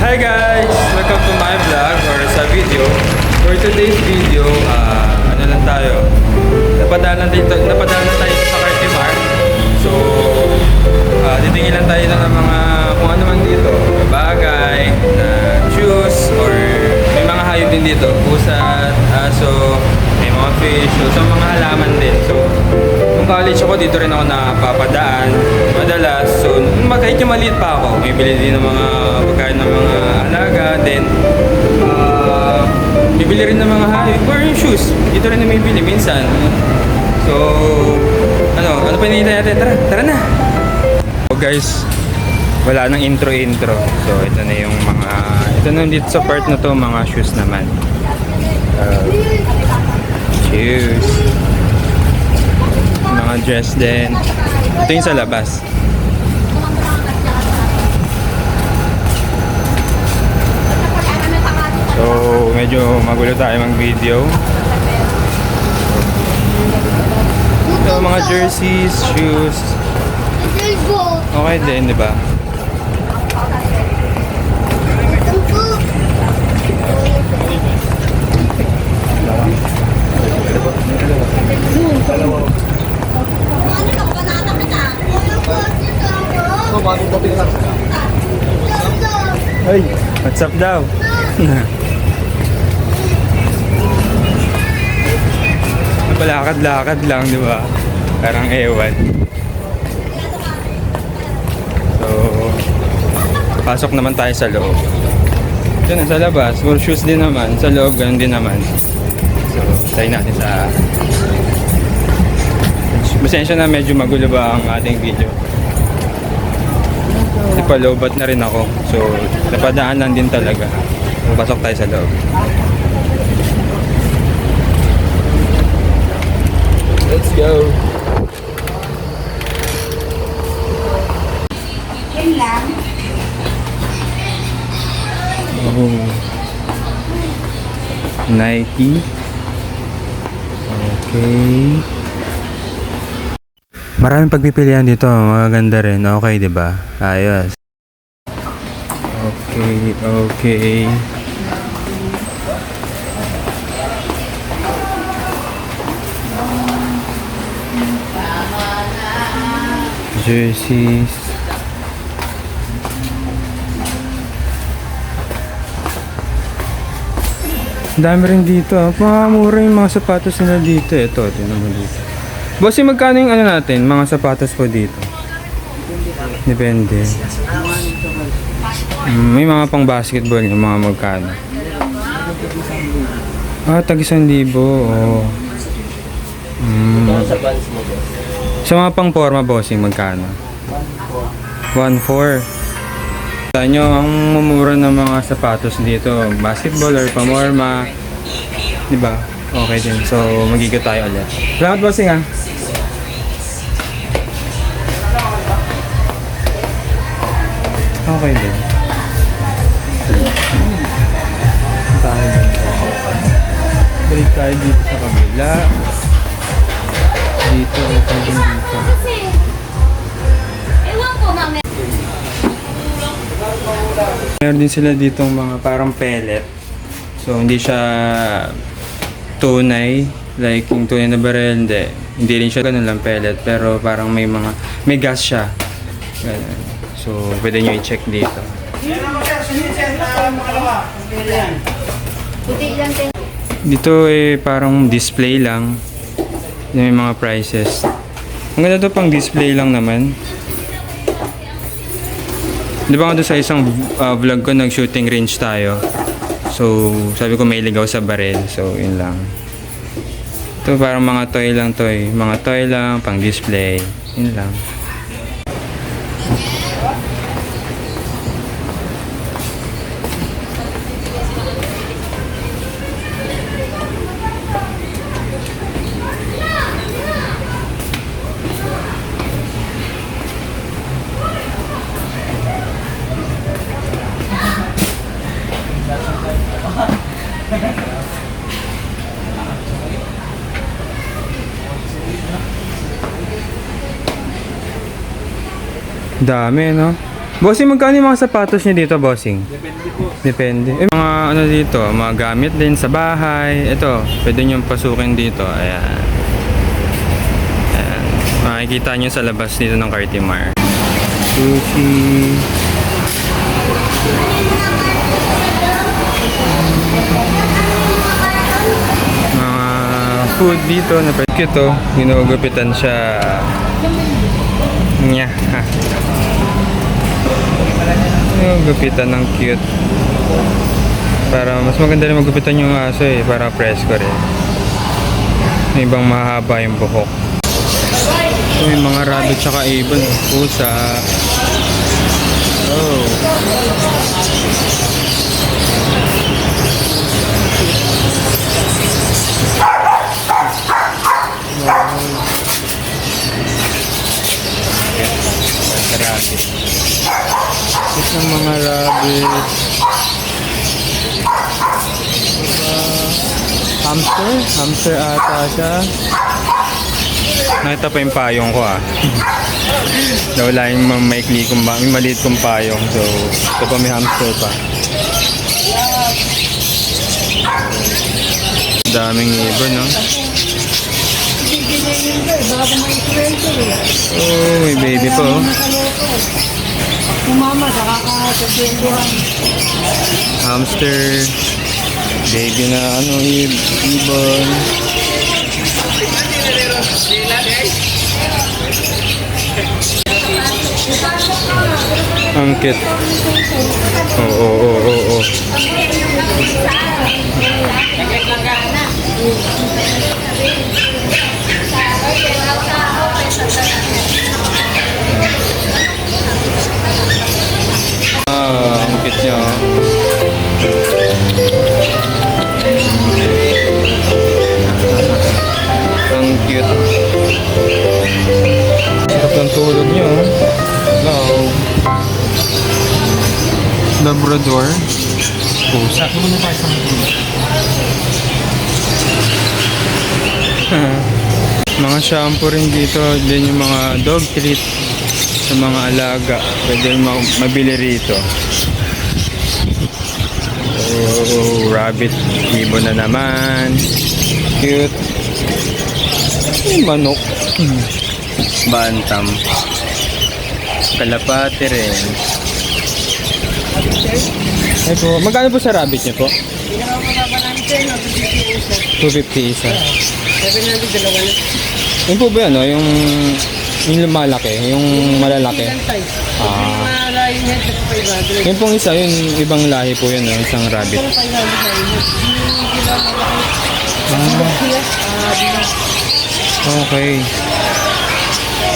Hi guys! Welcome to my vlog or sa video. For today's video, ah, ano lang tayo? Napadaan lang dito, napadaan lang tayo sa Cartimar. So, ah, titingin lang tayo ng mga kung ano man dito. Bagay, na shoes, or may mga hayop din dito. Pusat, aso, may mga fish, so, sa mga halaman din. So, nung college ako, dito rin ako napapadaan. Madalas, so, kahit yung maliit pa ako, may bili din ng mga pagkain ng mga alaga. Then, ah, bibili rin ng mga hayop or yung shoes. Dito rin bili minsan. So, ano, ano pa hinihintay natin? Tara, tara na! So guys, wala nang intro-intro. So, ito na yung mga, ito na dito sa part na to, mga shoes naman. Uh, shoes. Mga dress din. Ito yung sa labas. So, medyo magulo tayo mag-video. Ito, mga jerseys, shoes. Okay din, di ba? Ay, what's up daw? Palakad-lakad lang, di ba? Parang ewan. So, pasok naman tayo sa loob. Na sa labas, for shoes din naman. Sa loob, ganun din naman. So, tayo natin sa... Pasensya na medyo magulo ba ang ating video. Ipalobat na rin ako. So, napadaan lang din talaga. So, pasok tayo sa loob. Go! Lang. Oh. Nike. Okay. Maraming pagpipilian dito, magaganda rin. Okay, 'di ba? Ayos. Okay, okay. Jerseys. Dami rin dito. ah. Mga mura yung mga sapatos nila dito. Ito, tingnan mo dito. Bossy, magkano yung ano natin? Mga sapatos po dito? Depende. Mm, may mga pang basketball yung mga magkano. Ah, tag isang libo. Oh. Mm. Mga pang forma, bossing, magkano? 1.4. Sa nyo, ang mumura ng mga sapatos dito, basketball or pamorma, di ba? Okay din. So, magigit tayo ulit. Salamat, bossing, ha? Okay din. Balik tayo dito sa kabila. Dito, okay din dito. Meron din sila ditong mga parang pellet. So, hindi siya tunay. Like, yung tunay na baril, hindi. Hindi rin siya ganun lang pellet. Pero parang may mga, may gas siya. So, pwede nyo i-check dito. Dito eh, parang display lang. Yung may mga prices. Ang ganda to pang display lang naman. Di ba nga sa isang uh, vlog ko, nag-shooting range tayo. So, sabi ko may ligaw sa baril. So, yun lang. Ito parang mga toy lang toy. Mga toy lang, pang display. Yun lang. Dami, no? Bossing, magkano yung mga sapatos niya dito, bossing? Depende po. Depende. Eh, mga ano dito, mga gamit din sa bahay. Ito, pwede nyo pasukin dito. Ayan. Ayan. Makikita nyo sa labas dito ng Cartimar. Sushi. Mga food dito na pwede. Oh. Ginugupitan siya. Nya. Ha. Ginugupitan ng cute. Para mas maganda rin magupitan yung aso eh. Para presko rin. May ibang mahaba yung buhok. May mga rabbit tsaka ibon. Pusa. Oh. Rabbit. Ito ng mga rabbit. Uh, hamster? Hamster ata siya. Nakita pa yung payong ko ah. Nawala yung mga maikli kong ba, yung maliit kong payong. So, ito pa may hamster pa. Daming ibon, no? Oh, may baby pa, oh. Kumama, nakakasagwenduhan. Hamster. Baby na ano, ib- ibon. Ang cute. Oo, oo, oo, oo, oo. Ah, ang cute niya. oh. Ang cute. Sarap ng tulog niyo. oh. Hello. Labrador. Pusa. mga shampoo rin dito. Din yung mga dog treat sa mga alaga. Pwede mabili rito. Oh, rabbit. Ibon na naman. Cute. May manok. Bantam. Kalapate rin. Ay po, magkano po sa rabbit niyo po? 250 isa. Yun po ba ano, yung yung malaki, yung malalaki? Ah. Yun pong isa, yun ibang lahi po yun, no? isang rabbit. Ah. Okay.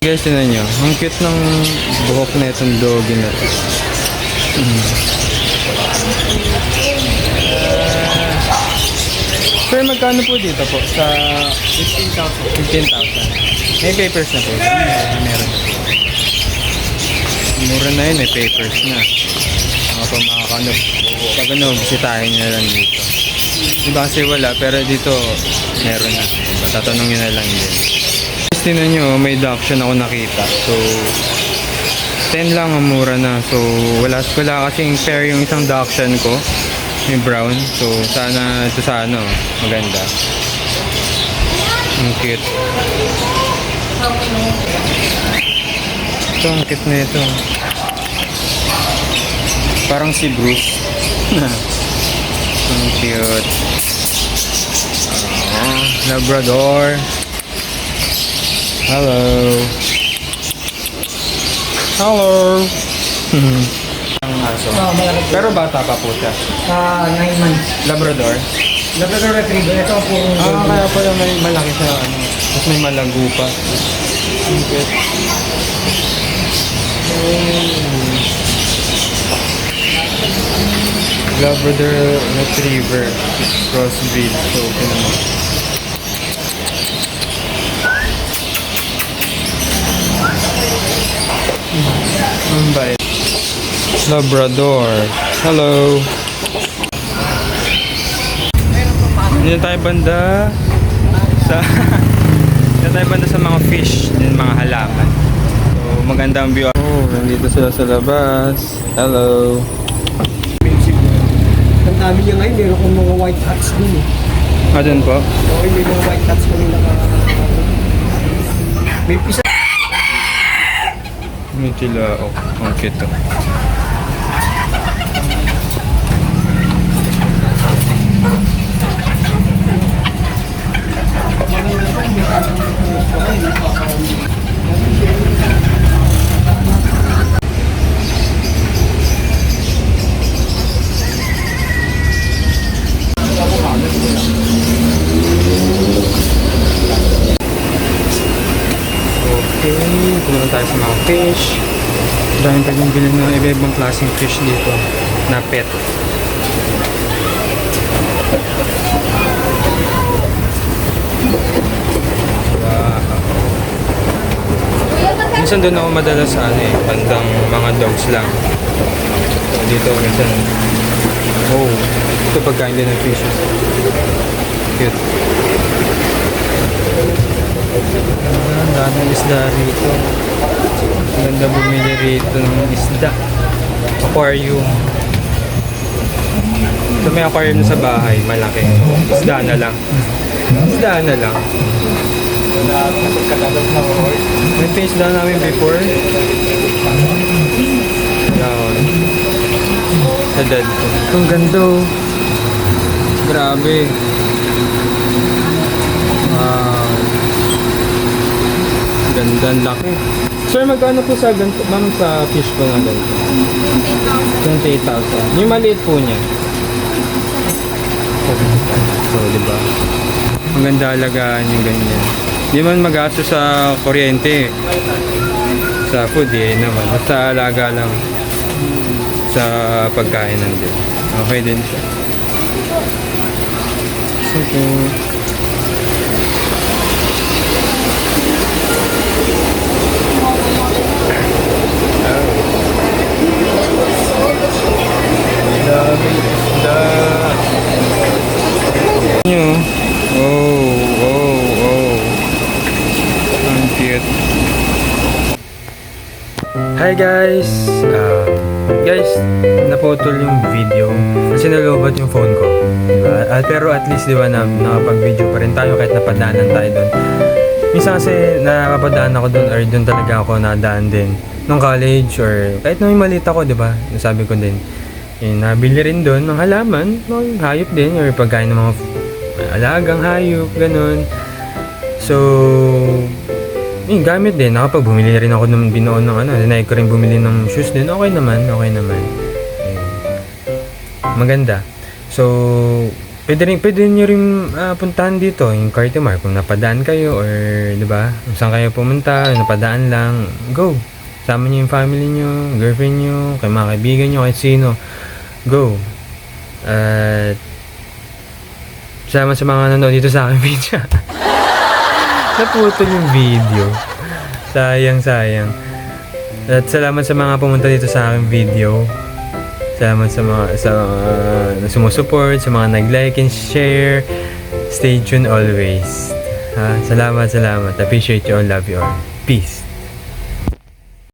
Guys, tinan nyo. Ang cute ng buhok na itong doggy na to. Mm. Sir, magkano po dito po? Sa 15,000. 15,000. May papers na po. Meron. Mura na yun, may papers na. Mga pa makakano. Pag ano, bisitahin nyo na lang dito. Iba kasi wala, pero dito meron na. Diba, tatanungin na lang din. Guys, tinan nyo, may adoption ako nakita. So, 10 lang ang mura na. So, wala, wala kasing pair yung isang dachshund ko. Yung brown. So, sana ito sa ano, maganda. Ang cute. Ito, ang cute na ito. Parang si Bruce. ang cute. Oh, Labrador. Hello. Hello. ang aso. Malaki. Pero bata pa po siya. Ah, 9 months. Labrador. Labrador Retriever. Ito ang puro Ah, kaya pala may malaki siya. Ano. Tapos may malago pa. Ang cute. Labrador Retriever crossbreed. So, tinan mo. Ang bait. Labrador. Hello. Dito tayo banda sa Dito tayo banda sa mga fish, din mga halaman. So maganda ang view. Oh, nandito sila sa labas. Hello. Ang dami niya ngayon, meron kong mga white hats dun eh. Ah, dun po? Okay, may mga white hats kami naka... May pisa. May tila. Oh, ang cute to. Dahil pwedeng bilhin ng iba-ibang klaseng fish dito na pet. Wow. Minsan doon ako madalas sa ano eh, bandang mga dogs lang. Dito minsan, oh, ito pagkain din ng fish. Cute. Ah, ang daming isda rito. Ganda bumili rito ng isda. Aquarium. Ito may aquarium sa bahay, malaki. Isda na lang. Isda na lang. May pa isda namin before. Down. Sa dad ko. Ang ganda oh. Grabe. Wow. Ganda, laki. Sir, magkano po sa ganito? Ma'am, sa fish po na ganito? 28,000. Yung maliit po niya. So, di ba? Maganda alagaan yung ganyan. Di man magasto sa kuryente. Sa food, eh naman. Basta alaga lang sa pagkain nandun. Okay din siya. So, Grabe, Nyo. Oh, oh, oh. Ang cute. Hi guys! Ah, guys, naputol yung video kasi nalobat yung phone ko. Diba? Ah, pero at least diba na nakapag-video pa rin tayo kahit napadaanan tayo doon. Minsan kasi napapadaan ako doon or doon talaga ako nadaan din nung college or kahit nung maliit ako, di ba? Sabi ko din, eh, nabili rin doon ng halaman, yung hayop din or pagkain ng mga alagang hayop, ganun. So, yung gamit din, nakapag bumili rin ako ng binuon ng ano, dinay ko rin bumili ng shoes din, okay naman, okay naman. Ayun. Maganda. So, pwede rin, pwede nyo rin ah, puntahan dito, yung Cartimar, kung napadaan kayo or, di ba, kung saan kayo pumunta, napadaan lang, go. Sama nyo yung family nyo, girlfriend nyo, kay mga kaibigan nyo, kahit sino, go. At, sama sa mga nanonood dito sa aking video. Naputol yung video. Sayang, sayang. At salamat sa mga pumunta dito sa aking video. Salamat sa mga sa mga sumusupport, sa mga nag-like and share. Stay tuned always. Ha? Salamat, salamat. Appreciate you all. Love you all. Peace.